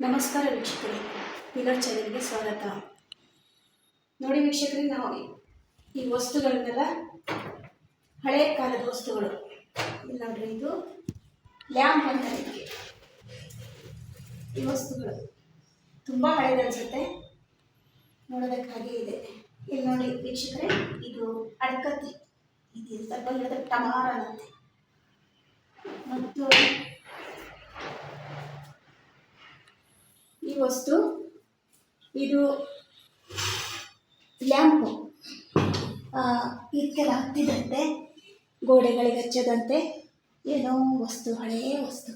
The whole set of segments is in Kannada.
ನಮಸ್ಕಾರ ವೀಕ್ಷಕರೇ. ಪಿಲ್ಲರ್ ಚಾನೆಲ್ಗೆ ಸ್ವಾಗತ. ನೋಡಿ ವೀಕ್ಷಕರೇ, ನಾವು ಈ ವಸ್ತುಗಳನ್ನೆಲ್ಲ ಹಳೆ ಕಾಲದ ವಸ್ತುಗಳು. ನೋಡ್ರಿ, ಇದು ಲ್ಯಾಂಪ್ ಅಂತ ಈ ವಸ್ತುಗಳು ತುಂಬ ಹಳೇದು ಅನ್ಸುತ್ತೆ. ನೋಡೋದಕ್ಕಾಗಿ ಇದೆ. ಇಲ್ಲಿ ನೋಡಿ ವೀಕ್ಷಕರೇ, ಇದು ಅಡ್ಕತ್ತಿ ಇದು ಸ್ವಲ್ಪ ಟಮಾರ ಅನ್ನತ್ತೆ. ಮತ್ತು ವಸ್ತು, ಇದು ಲ್ಯಾಂಪು. ಇದಕ್ಕೆಲ್ಲ ಹತ್ತಿದಂತೆ, ಗೋಡೆಗಳಿಗೆ ಹಚ್ಚದಂತೆ, ಏನೋ ವಸ್ತು, ಹಳೆಯ ವಸ್ತು.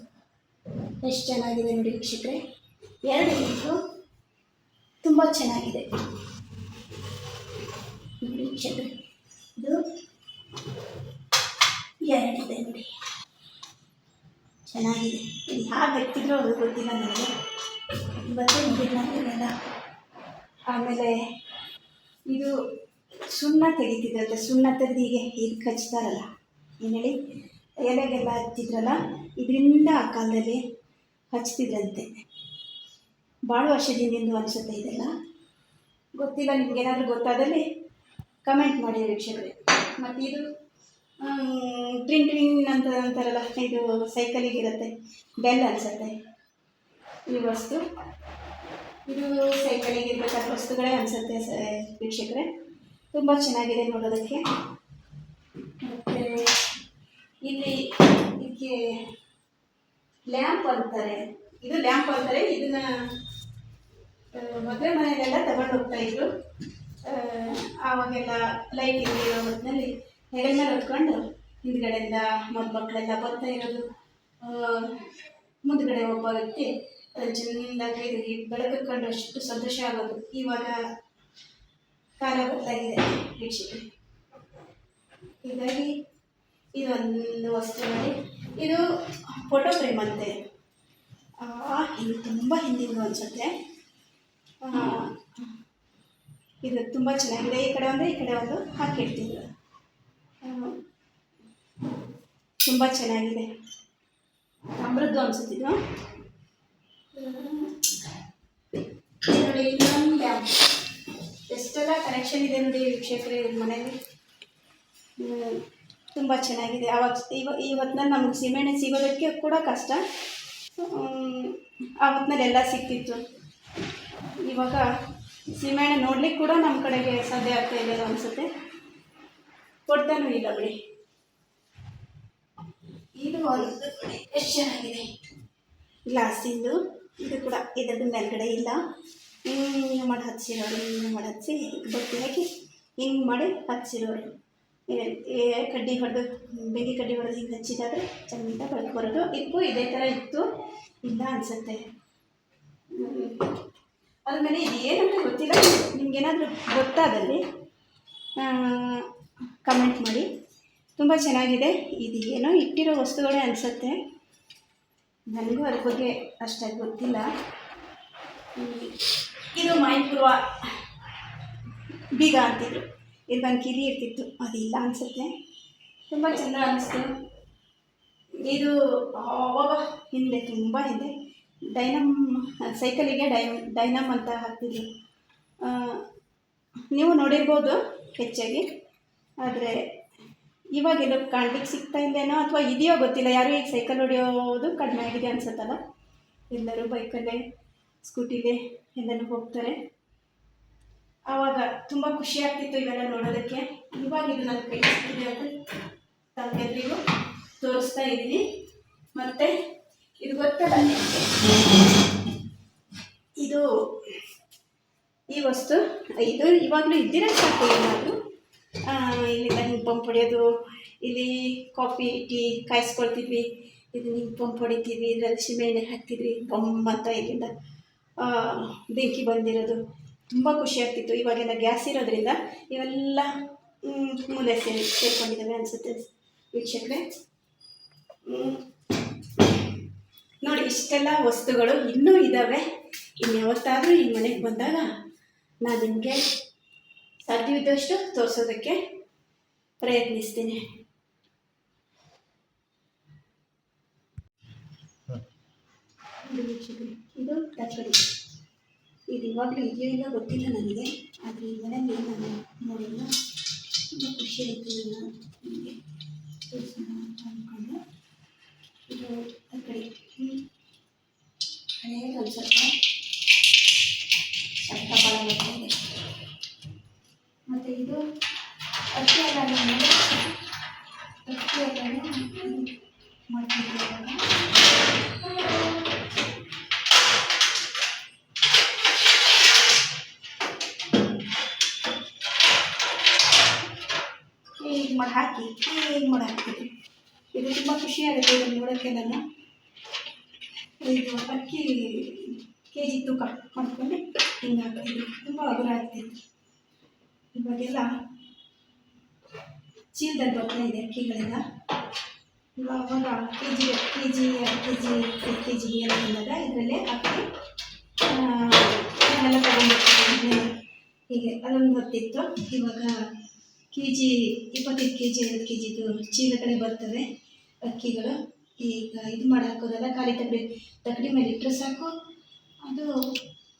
ಎಷ್ಟು ಚೆನ್ನಾಗಿದೆ ನೋಡಿ ವೀಕ್ಷಕರೆ. ಎರಡು ಇಟ್ಟು ತುಂಬ ಚೆನ್ನಾಗಿದೆ. ನೋಡಿ ವೀಕ್ಷಕರೆ, ಇದು ಎರಡಿದೆ ನೋಡಿ. ಚೆನ್ನಾಗಿದೆ. ಇದು ಹೇಗೆ ಅದು ಗೊತ್ತಿಲ್ಲ ನನಗೆ. ನೋಡಿಲ್ಲ ಇದನ್ನೆಲ್ಲ ಆಮೇಲೆ ಇದು ಸುಣ್ಣ ತೆಗಿತಿದ್ರಂತೆ ಸುಣ್ಣ ತೆಗೆದು ಹೀಗೆ ಇದು ಕಚ್ತಾರಲ್ಲ, ಏನು ಹೇಳಿ? ಎಲೆಗೆಲ್ಲ ಹಚ್ಚಿದ್ರಲ್ಲ, ಇದರಿಂದ ಆ ಕಾಲದಲ್ಲಿ ಹಚ್ತಿದ್ರಂತೆ. ಭಾಳ ವರ್ಷದಿಂದ ಅನಿಸುತ್ತೆ ಇದೆಲ್ಲ. ಗೊತ್ತಿಲ್ಲ ನಿಮ್ಗೇನಾದರೂ ಗೊತ್ತಾದಲ್ಲಿ ಕಮೆಂಟ್ ಮಾಡಿ ವೀಕ್ಷಕರೇ. ಮತ್ತು ಇದು ಟ್ರಿನ್ ಅಂತ ಅಂತಾರಲ್ಲ, ಇದು ಸೈಕಲಿಗೆ ಇರುತ್ತೆ ಬೆಲ್ ಅನಿಸುತ್ತೆ. ಈ ವಸ್ತು. ಇದು ಸೈಕಲಿಗೆ ಇರಬೇಕಾದ ವಸ್ತುಗಳೇ ಅನಿಸುತ್ತೆ ವೀಕ್ಷಕರೇ. ತುಂಬ ಚೆನ್ನಾಗಿದೆ ನೋಡೋದಕ್ಕೆ. ಮತ್ತು ಇಲ್ಲಿ ಇದಕ್ಕೆ ಲ್ಯಾಂಪ್ ಅಂತಾರೆ. ಇದು ಲ್ಯಾಂಪ್ ಅಂತಾರೆ. ಇದನ್ನ ಮದುವೆ ಮನೆಯಲ್ಲೆಲ್ಲ ತಗೊಂಡು ಹೋಗ್ತಾ ಇದ್ರು. ಆವಾಗೆಲ್ಲ ಲೈಟ್ ಇರೋ ಹೊತ್ತಿನಲ್ಲಿ ಹೆಗಲ ಮೇಲೆ ಹೊತ್ಕೊಂಡು ಹಿಂದ್ಗಡೆಯಿಂದ ಮಕ್ಕಳೆಲ್ಲ ಬರ್ತಾ ಇರೋದು. ಮುಂದ್ಗಡೆ ಒಬ್ಬ ವ್ಯಕ್ತಿ ಅದನ್ನ ಚೆಂದಾಗಿ ಇದು ಬೆಳಕು ಕಂಡು ಅಷ್ಟು ಸಂತೋಷ ಆಗೋದು. ಇವಾಗ ಕಾಲ ಗೊತ್ತಾಗಿದೆ ವೀಕ್ಷಕರೇ. ಹೀಗಾಗಿ ಇದೊಂದು ವಸ್ತು ಮಾಡಿ ಇದು ಫೋಟೋ ಫ್ರೇಮ್ ಅಂತೆ. ಇದು ತುಂಬ ಹಿಂದಿನ ಅನಿಸುತ್ತೆ. ಇದು ತುಂಬ ಚೆನ್ನಾಗಿದೆ. ಈ ಕಡೆ ಒಂದು, ಈ ಕಡೆ ಒಂದು ಹಾಕಿಡ್ತಿದ್ರು ತುಂಬ ಚೆನ್ನಾಗಿದೆ. ಅಮೃದ್ದು ಅನ್ಸುತ್ತಿದ್ದು ನೋಡಿ ಎಷ್ಟೆಲ್ಲ ಕನೆಕ್ಷನ್ ಇದೆ ನೋಡಿ ವೀಕ್ಷಕರೇ ಮನೇಲಿ ತುಂಬ ಚೆನ್ನಾಗಿದೆ. ಅವಾಗ ಇವ ಈ ಹೊತ್ತಿನಲ್ಲಿ ನಮ್ಗೆ ಸೀಮೆಣ್ಣೆ ಸಿಗೋದಕ್ಕೆ ಕೂಡ ಕಷ್ಟ. ಹ್ಮ್, ಆ ಹೊತ್ತಿನಲ್ಲಿ ಎಲ್ಲ ಸಿಕ್ತಿತ್ತು ಇವಾಗ ಸೀಮೆಣ್ಣೆ ನೋಡ್ಲಿಕ್ಕೆ ಕೂಡ ನಮ್ಮ ಕಡೆಗೆ ಸಾಧ್ಯ ಆಗ್ತಾ ಇಲ್ಲ ಅನಿಸುತ್ತೆ. ಕೊಡ್ತಾನೂ ಇಲ್ಲ ಬಿಡಿ. ಇದು ಒಂದು ಎಷ್ಟು ಚೆನ್ನಾಗಿದೆ. ಗ್ಲಾಸಿಂದು. ಇದು ಕೂಡ ಇದರದ್ದು ಮೇಲ್ಗಡೆ ಇಲ್ಲ. ಹಿಂಗೆ ಮಾಡಿ ಹಚ್ಚಿರೋರು, ಹಿಂಗೆ ಮಾಡಿ ಹಚ್ಚಿ ಬಟ್ಟೆ ಹಾಕಿ ಹಿಂಗೆ ಮಾಡಿ ಹಚ್ಚಿರೋರು. ಕಡ್ಡಿ ಹೊಡೆದು, ಬೆಂಕಿ ಕಡ್ಡಿ ಹೊಡೆದು ಹಿಂಗೆ ಹಚ್ಚಿದಾದ್ರೆ ಚೆನ್ನಾಗಿ ಬೆಳಕು ಬರೋದು ಇದಕ್ಕೂ ಇದೇ ಥರ ಇತ್ತು. ಇಲ್ಲ ಅನಿಸುತ್ತೆ. ಆದಮೇಲೆ ಇದು ಏನಂತ ಗೊತ್ತಿಲ್ಲ. ನಿಮಗೇನಾದರೂ ಗೊತ್ತಾದಲ್ಲಿ ಕಮೆಂಟ್ ಮಾಡಿ. ತುಂಬ ಚೆನ್ನಾಗಿದೆ. ಇದು ಏನೋ ಇಟ್ಟಿರೋ ವಸ್ತುಗಳೇ ಅನಿಸುತ್ತೆ. ನನಗೂ ಅದ್ರ ಬಗ್ಗೆ ಅಷ್ಟಾಗಿ ಗೊತ್ತಿಲ್ಲ. ಇದು ಮೈಪುರ್ವ ಬೀಗ ಅಂತಿದ್ರು. ನನ್ನ ಕಿರಿ ಇರ್ತಿತ್ತು. ಅದಿಲ್ಲ ಅನಿಸುತ್ತೆ. ತುಂಬ ಚೆಂದ ಅನ್ನಿಸ್ತು ಇದು ಅವಾಗ ಹಿಂದೆ, ತುಂಬ ಹಿಂದೆ. ಡೈನಮ್, ಸೈಕಲಿಗೆ ಡೈ, ಡೈನಮ್ ಅಂತ ಹಾಕ್ತಿದ್ರು. ನೀವು ನೋಡಿರ್ಬೋದು ಹೆಚ್ಚಾಗಿ. ಆದರೆ ಇವಾಗೆಲ್ಲೋ ಕಾಣ್ಲಿಕ್ಕೆ ಸಿಗ್ತಾ ಇಲ್ಲೇನೋ ಅಥವಾ ಇದೆಯೋ ಗೊತ್ತಿಲ್ಲ, ಯಾರು ಈಗ ಸೈಕಲ್ ಹೊಡೆಯೋದು ಕಡಿಮೆ ಆಗಿದೆ ಅನ್ಸುತ್ತಲ್ಲ? ಎಲ್ಲರೂ ಬೈಕಲ್ಲೇ ಸ್ಕೂಟಿಲೇ ಎಲ್ಲನೂ ಹೋಗ್ತಾರೆ. ಆವಾಗ ತುಂಬ ಖುಷಿ ಆಗ್ತಿತ್ತು ಇವೆಲ್ಲ ನೋಡೋದಕ್ಕೆ. ಇವಾಗ ಇದು ನನ್ನ ಕೈ ಸಿಗ್ತಿದೆ ಅಂತ ತಮ್ಮೆಲ್ಲರಿಗೂ ತೋರಿಸ್ತಾ ಇದ್ದೀನಿ. ಮತ್ತು ಇದು ಗೊತ್ತಲ್ಲ ಇದು ಈ ವಸ್ತು, ಇದು ಇವಾಗಲೂ ಇದ್ದಿರೋ ಸಾಕು ಏನಾದರೂ? ಇಲ್ಲಿಂದ ಹಿಂಗೆ ಪಂಪ್ ಹೊಡೆಯೋದು. ಇಲ್ಲಿ ಕಾಫಿ, ಟೀ ಕಾಯಿಸ್ಕೊಳ್ತಿದ್ವಿ ಇದು ಹಿಂಗೆ ಪಂಪ್ ಹೊಡಿತೀವಿ, ಇದರಲ್ಲಿ ಸೀಮೆಎಣ್ಣೆ ಹಾಕ್ತಿದ್ವಿ ಪಂಪ್ ಅಂತ ಇಲ್ಲಿಂದ ಬೆಂಕಿ ಬಂದಿರೋದು. ತುಂಬ ಖುಷಿ ಆಗ್ತಿತ್ತು. ಇವಾಗೆಲ್ಲ ಗ್ಯಾಸ್ ಇರೋದ್ರಿಂದ ಇವೆಲ್ಲ ಮೂಲೆ ಸೇರಿ ಸೇರ್ಕೊಂಡಿದ್ದಾವೆ ಅನಿಸುತ್ತೆ ವೀಕ್ಷಕರೇ. ನೋಡಿ, ಇಷ್ಟೆಲ್ಲ ವಸ್ತುಗಳು ಇನ್ನೂ ಇದ್ದಾವೆ. ಇನ್ನು ಯಾವತ್ತಾದರೂ ಈ ಮನೆಗೆ ಬಂದಾಗ ನಾನು ನಿಮಗೆ ಸಾಧ್ಯವಿದ್ದಷ್ಟು ತೋರಿಸೋದಕ್ಕೆ ಪ್ರಯತ್ನಿಸ್ತೀನಿ. ಇದು ತಕ್ಕಡಿ ಇದು ಇವಾಗಲೂ ಇದೆಯೋ ಇಲ್ಲ ಗೊತ್ತಿಲ್ಲ ನನಗೆ. ಆದರೆ ಈ ಮನೆಯಲ್ಲಿ ನಾನು ನೋಡಿಲ್ಲ. ತುಂಬ ಖುಷಿ ಆಯಿತು ನಾನು ನಿಮಗೆ ತೋರಿಸೋಣ ಅಂತ ಅಂದ್ಕೊಂಡು. ಇದು ಹೀಗೆ ಮಾಡಿ ಹಾಕಿ ಹೀಗೆ ಮಾಡಿ ಹಾಕ್ತೀವಿ ಇದು ತುಂಬ ಖುಷಿ ಆಗುತ್ತೆ ಇದನ್ನು ನೋಡೋಕ್ಕೆಲ್ಲ ಇದು ಅಕ್ಕಿ ಕೆ ಜಿ ತೂಕ ಮಾಡ್ಕೊಂಡು ಹಿಂಗೆ ಹಾಕ್ತೀವಿ ತುಂಬ ಹಗುರ ಆಗ್ತಿತ್ತು. ಇವಾಗೆಲ್ಲ ಚೀಲದಲ್ಲಿ ಬರ್ತಾ ಇದೆ ಅಕ್ಕಿಗಳೆಲ್ಲ. ಇವಾಗ ಕೆ ಜಿ ಕೆ ಜಿ ಎರಡು ಕೆ ಜಿ ಐದು ಕೆ ಜಿ ಎಲ್ಲ ಬಂದಾಗ ಇದರಲ್ಲೇ ಹಾಕಿ ಎಲ್ಲ ತಗೊಂಡ್ಬರ್ತೀವಿ ಹೀಗೆ, ಅದೊಂದು ಗೊತ್ತಿತ್ತು ಇವಾಗ ಕೆ ಜಿ ಇಪ್ಪತ್ತೈದು ಕೆ ಜಿ ಎರಡು ಕೆ ಜಿದು ಚೀಲಗಳೇ ಬರ್ತವೆ ಅಕ್ಕಿಗಳು. ಈಗ ಇದು ಮಾಡೋಕ್ಕೋದಲ್ಲ ಖಾಲಿ ತಗಡಿ ತಗಡಿ ಮೇಲೆ ಇಟ್ಟರೆ ಸಾಕು. ಅದು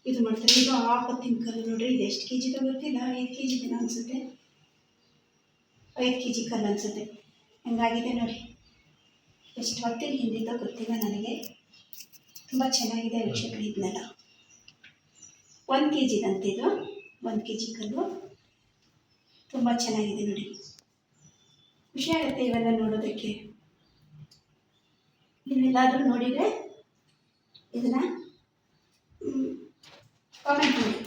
ಇದು ಮಾಡ್ತಾರೆ. ಇದು ಹೊತ್ತಿನ ಕಲ್ಲು ನೋಡ್ರಿ. ಇದು ಎಷ್ಟು ಕೆ ಜಿದು ಗೊತ್ತಿಲ್ಲ. ಐದು ಕೆ ಜಿದೇನೋ ಅನಿಸುತ್ತೆ. ಐದು ಕೆ ಜಿ ಕಲ್ಲು ಅನಿಸುತ್ತೆ. ಹಂಗಾಗಿದೆ ನೋಡಿ. ಎಷ್ಟು ಹೊತ್ತಿಗೆ ಹಿಂದಿದ್ದೋ ಗೊತ್ತಿಲ್ಲ ನನಗೆ. ತುಂಬ ಚೆನ್ನಾಗಿದೆ ವೀಕ್ಷಕರು ಇದನ್ನೆಲ್ಲ. ಒಂದು ಕೆ ಜಿದಂತಿದು ಒಂದು ಕೆ ಜಿ ಕಲ್ಲು. ತುಂಬ ಚೆನ್ನಾಗಿದೆ ನೋಡಿ. ಖುಷಿ ಆಗುತ್ತೆ ಇವೆಲ್ಲ ನೋಡೋದಕ್ಕೆ. ನೀವೆಲ್ಲಾದರೂ ನೋಡಿದರೆ ಇದನ್ನು ಕಾಮೆಂಟ್ ಮಾಡಿ.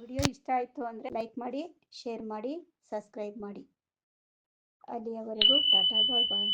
ವಿಡಿಯೋ ಇಷ್ಟ ಆಯಿತು ಅಂದರೆ ಲೈಕ್ ಮಾಡಿ, ಶೇರ್ ಮಾಡಿ, ಸಬ್ಸ್ಕ್ರೈಬ್ ಮಾಡಿ. ಅಲ್ಲಿಯವರೆಗೂ ಟಾಟಾ ಬಾಯ್ ಬಾಯ್.